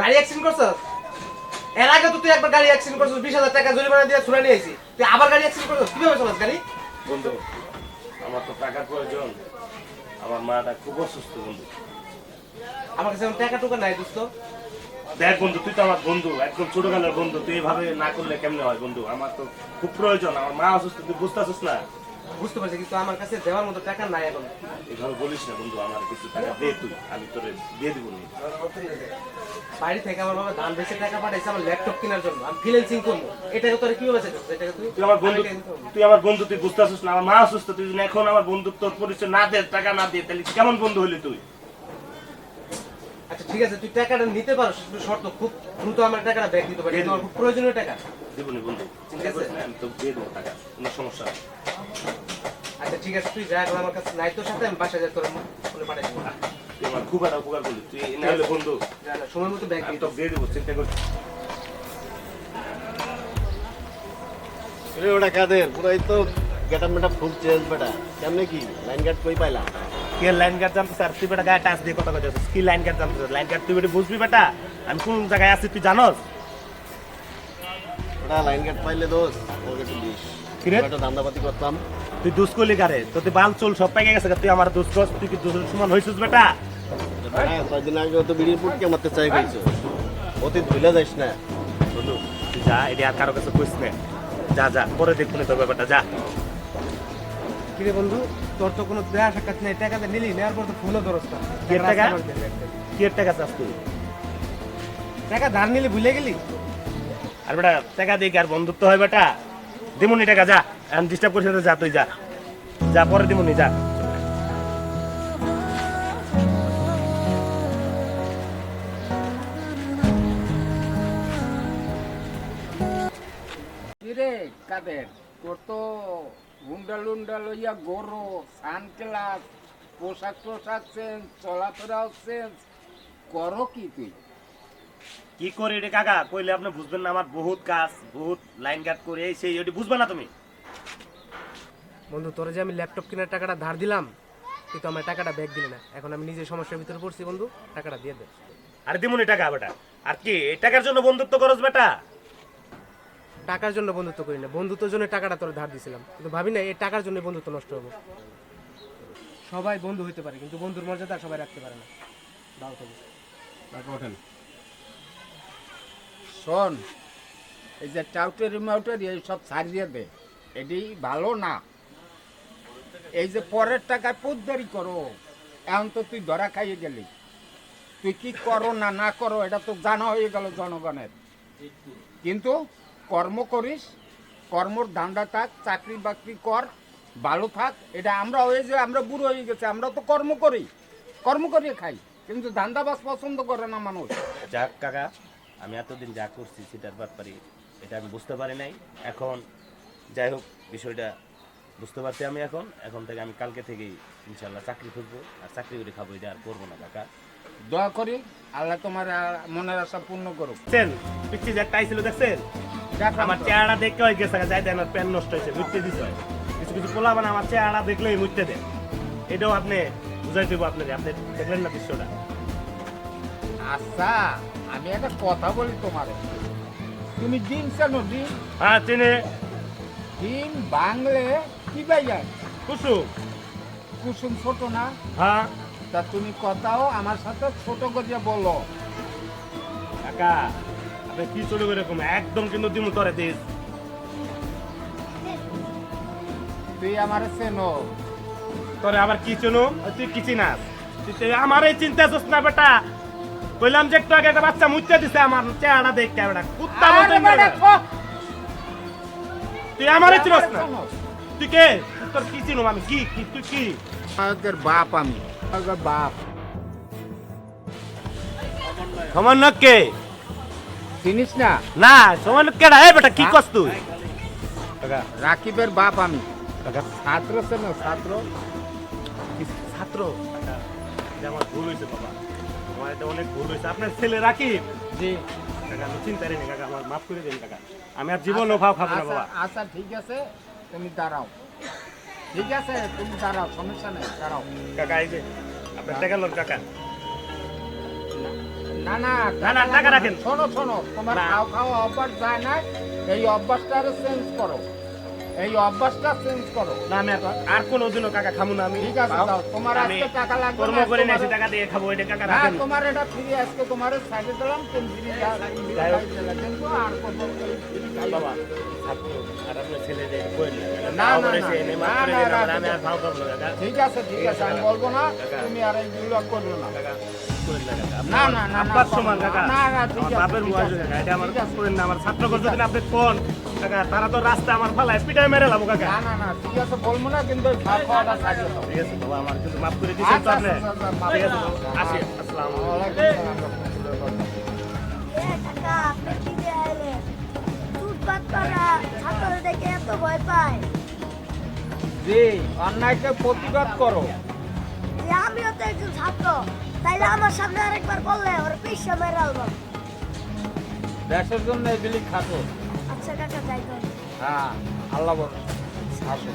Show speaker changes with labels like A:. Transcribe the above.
A: গাড়ি অ্যাক্সিডেন্ট করছস? এর আগে তো তুই একবার গাড়ি অ্যাক্সিডেন্ট করছস বিশ হাজার টাকা জরিমানা দিয়ে ছুড়ে নিয়ে আইছি তুই আবার গাড়ি অ্যাক্সিডেন্ট করছস? কীভাবে চালাস গাড়ি?
B: বন্ধু আমার তো টাকার প্রয়োজন। আমার মাটা খুব অসুস্থ বন্ধু।
A: আমার কাছে টাকা টুকা নাই দোস্ত।
B: দেখ বন্ধু তুই তো আমার বন্ধু একদম ছোটবেলার বন্ধু। তুই এভাবে না করলে কেমনে হয় বন্ধু? আমার তো খুব প্রয়োজন আমার মা অসুস্থ তুই বুঝতেছিস না?
A: বুঝতে পারছি কিন্তু আমার কাছে দেওয়ার মতো টাকা নাই এখন।
B: এখন বলিস না বন্ধু আমার কিছু টাকা দে তুই আমি তোর দিয়ে দিব নি।
A: বাড়ি থেকে আমার বাবা ধান বেশি টাকা পাঠাইছে আমার ল্যাপটপ কেনার জন্য। আমি ফ্রিল্যান্সিং করব। এটাকে তোর কি চাইছিস এটাকে তুই
B: তুই আমার বন্ধু তুই আমার বন্ধু তুই বুঝতেছিস না আমার মা অসুস্থ তুই এখন আমার বন্ধুত্ব পরিচয় না দে টাকা না দিয়ে তাহলে কেমন বন্ধু হলি তুই?
A: ঠিক আছে তুই টাকাটা নিতে পারো শুধু শর্ত খুব দ্রুত আমার টাকাটা ব্যাক দিতে পারি। আমার খুব প্রয়োজনীয় টাকা।
B: দিবনি বন্ধু।
A: ঠিক আছে।
B: আমি তো দিয়ে দেবো টাকা কোনো সমস্যা
A: আচ্ছা ঠিক আছে তুই যা আমার কাছে নাই তোর সাথে আমি বাসায় যা তোর ফোনে পাঠাই দেবো।
B: আমার খুব একটা উপকার করলি তুই না হলে বন্ধু
A: সময় মতো ব্যাগ দিয়ে
B: তো
A: দেবো।
B: দিয়ে দেবো চিন্তা করছি
C: ওটা কাদের? পুরাই তো গেটাপ মেটাপ ফুল চেঞ্জ বেটা। কেমনে কি? লাইন গার্ড কই পাইলা?
B: কে লাইন গার্ড জানতে স্যার তুই বেটা গায়ে টাচ দিয়ে কথা কথা কি লাইন গার্ড জানতে লাইন গার্ড তুই বেটা বুঝবি বেটা? আমি কোন জায়গায় আছি তুই জানোস?
C: ওটা লাইন গার্ড পাইলে দোষ ওকে একটু দিস।
B: কি রে?
C: একটা দান্দাপাতি করতাম।
B: তুই দুষ করলি গারে তো তুই বাল চুল সব পাইকে গেছে তুই আমার দুষ তুই কি দুষ সমান হয়েছিস বেটা?
C: হ্যাঁ কয়েকদিন আগে তো বিড়ির পুটকে মারতে চাই অতীত ভুলে যাইস না।
B: তুই যা এটা আর কারও কাছে কইস না। যা যা পরে দেখুন তোর ব্যাপারটা যা।
A: কিরে বন্ধু তোর তো কোনো দেয়া সাক্ষাৎ নেই টাকাটা নিলি নেওয়ার পর তো ফুলও ধরস না।
B: কি টাকা?
A: রাস্তা করে
B: কি টাকা
A: টাকা ধার নিলে ভুলে গেলি?
B: আর বেটা টাকা দিক আর বন্ধুত্ব হয় বেটা? দিমুনি টাকা যা এখন ডিস্টার্ব করছিস যা তুই যা। যা পরে দিমুনি যা।
D: কাদের? তোর তো হুন্ডা লুন্ডা লইয়া গরো সানগ্লাস পোশাক টোশাক চেঞ্জ চলাফেরাও চেঞ্জ করো কি তুই
B: কি করি রে কাকা? কইলে আপনি বুঝবেন না আমার বহুত কাজ বহুত লাইন গার্ড করে এই সেই ওটি বুঝবে না তুমি?
A: বন্ধু তোর যে আমি ল্যাপটপ কেনার টাকাটা ধার দিলাম তুই তো আমার টাকাটা ব্যাগ দিলি না। এখন আমি নিজের সমস্যার ভিতরে পড়ছি বন্ধু টাকাটা দিয়ে দে।
B: আরে দিমুনি টাকা বেটা। আর কি এই টাকার জন্য বন্ধুত্ব করস বেটা?
A: টাকার জন্য বন্ধুত্ব করি না। বন্ধুত্বের জন্য টাকাটা তোর ধার দিছিলাম। কিন্তু ভাবি না, এই টাকার জন্য বন্ধুত্ব নষ্ট হবে। সবাই বন্ধু হইতে পারে, কিন্তু বন্ধুর মর্যাদা সবাই রাখতে পারে না। দাও তুমি
C: ওঠেন।
D: শোন, এই যে টাউটারি মাউটারি এই সব ছাড়িয়ে দে। এটি ভালো না। এই যে পরের টাকায় পোদ্দারি করো। এখন তো তুই ধরা খাইয়ে গেলি। তুই কি করো না না করো, এটা তো জানা হয়ে গেল জনগণের। কিন্তু কর্ম করিস কর্মর ধান্দা থাক চাকরি বাকরি কর ভালো থাক। এটা আমরা হয়ে যে আমরা বুড়ো হয়ে গেছে আমরা তো কর্ম করি। কর্ম করিয়ে খাই কিন্তু ধান্দাবাজ পছন্দ করে না মানুষ।
B: যাক কাকা আমি এতদিন যা করছি সেটার ব্যাপারে এটা আমি বুঝতে পারি নাই। এখন যাই হোক বিষয়টা বুঝতে পারছি আমি এখন। এখন থেকে আমি কালকে থেকেই ইনশাল্লাহ চাকরি খুঁজবো আর চাকরি করে খাব এটা আর করব না কাকা।
D: দোয়া করি আল্লাহ তোমার মনের আশা পূর্ণ করুক।
B: দেখছেন? পিচ্ছি যে একটা ছিল দেখছেন? আমার চেহারা দেখে হয়ে গেছে যাই দেন আমার প্যান নষ্ট হয়েছে মুইতে দিছে। কিছু কিছু পোলা মানে আমার চেহারা দেখলেই মুইতে দেন এটাও আপনি বুঝাই দেবো আপনাকে আপনি দেখলেন না দৃশ্যটা?
D: আচ্ছা আমি একটা কথা বলি তোমার। তুমি ডিম জানো ডিম?
B: হ্যাঁ চিনি।
D: ডিম বাংলে কি বাইয়া
B: কুসুম।
D: কুসুম ছোট না?
B: হ্যাঁ।
D: তা তুমি কথাও আমার সাথে ছোট করিয়া বলো।
B: কাকা আপনি কি চলে এরকম? একদম কিন্তু দিমু তরে দিস।
D: তুই আমার চেনো।
B: তোরে আবার কি চুনু? তুই কি চিনাস? তুই তো আমার এই চিন্তা আছিস না বেটা। কইলাম যে একটু আগে একটা বাচ্চা মুচ্চা দিছে আমার চেহারা দেখতে বেটা। কুত্তা মতো তুই আমারই চিনস না? তুই কে? তোর কি চিনুম আমি? কি কি তুই কি?
D: আমাদের বাপ আমি। বাপ।
B: সমন্বয় কে?
D: চিনিস না?
B: না সমন্বয় কেডা? এ বেটা কি করছ তুই?
D: রাকিবের বাপ আমি। ছাত্র চেনো ছাত্র?
B: ছাত্র? এটা আমার ভুল হয়েছে বাবা। আমার এটা অনেক ভুল হয়েছে। আপনার ছেলে রাকিব?
D: জি।
B: কাকা আমি চিন্তা নেই কাকা আমার মাফ করে দিন কাকা। আমি আর জীবনও ভাব খাব না
D: আচ্ছা
B: বাবা।
D: আচ্ছা ঠিক আছে তুমি দাঁড়াও। ঠিক আছে তুমি দাঁড়াও সমস্যা নেই দাঁড়াও।
B: কাকা এই যে আপনার টাকা লোন কাকা।
D: না না
B: না, না, টাকা রাখেন।
D: শোনো শোনো তোমার। খাও খাওয়া অভ্যাস যায় না এই অভ্যাসটা চেঞ্জ করো এই অভ্যাসটা চেঞ্জ করো।
B: না আমি আর- আর কোনো কাকা খামু না আমি।
D: ঠিক আছে দাও। তোমার আজকে টাকা লাগবে
B: কর্ম করে
D: তোমার-
B: টাকা দিয়ে খাব এটা কাকা
D: হ্যাঁ
B: রাখেন
D: তোমার এটা ফ্রি আজকে তোমার সাইডে দিলাম তুমি ফ্রি
B: যাই হোক।
D: আর কোনো
B: বাবা ছাত্র আর আপনার ছেলে যে কইল
D: না,
B: না
D: না,
B: না।
D: না,
B: না
D: না,
B: না
D: না, না,
B: আমি আর ভাও খাব না
D: ঠিক আছে ঠিক আছে আমি বলব না তুমি আর করবে না।
B: কাকা না
D: না, না, না, না, না,
B: সমান কাকা।
D: না, না, ঠিক
B: আমার
D: আছে,
B: বাপের
D: ঠিক
B: বয়স
D: আছে,
B: কাকা এটা আমার করেন না আমার ছাত্র করতে আপনি কোন? কাকা তারা তো রাস্তা আমার ফালায় পিটায় মেরে লাবো কাকা।
D: না না না ঠিক আছে বলব না কিন্তু
B: ঠিক আছে বাবা আমার কিন্তু মাফ করে দিয়েছেন তো
D: আচ্ছা,
B: আপনি।
D: আচ্ছা, আচ্ছা,
B: ঠিক আছে। আসি আসসালামু আলাইকুম।
D: জি অন্যায়কে প্রতিবাদ করো।
E: যে আমিও তো একজন ছাত্র তাইলে আমার সামনে আরেকবার বললে ওর পিসা মেরে
D: দেশের জন্য এগুলি খাটো। হ্যাঁ আল্লাহ আসো